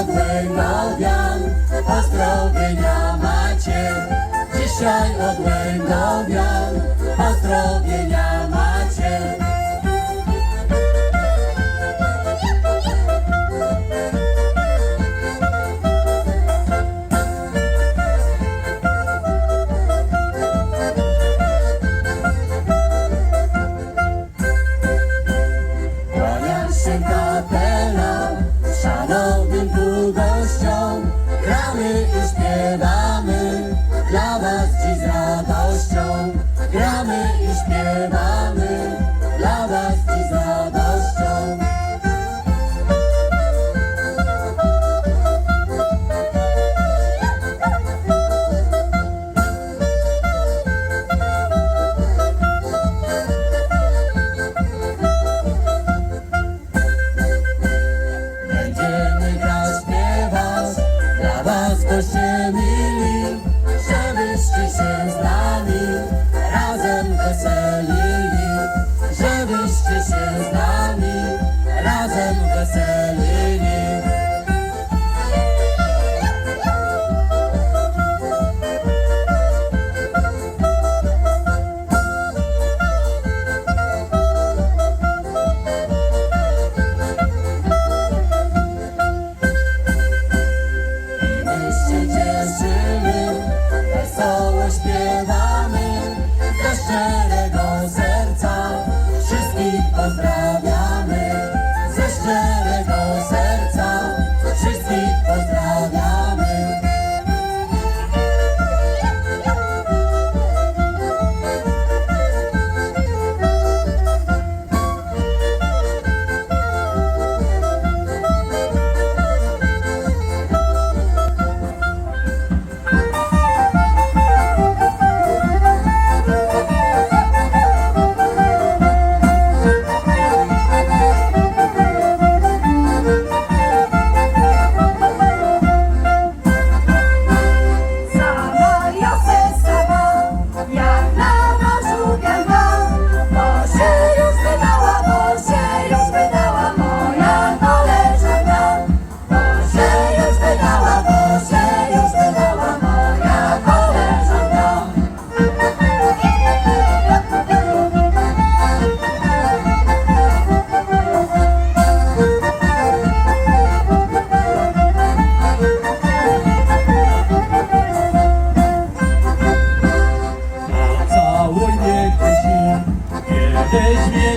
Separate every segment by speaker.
Speaker 1: odbędą pozdrowienia macie. Dzisiaj odbędą pozdrowienia Goodbye. Nazareth. ateş mi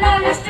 Speaker 1: bailar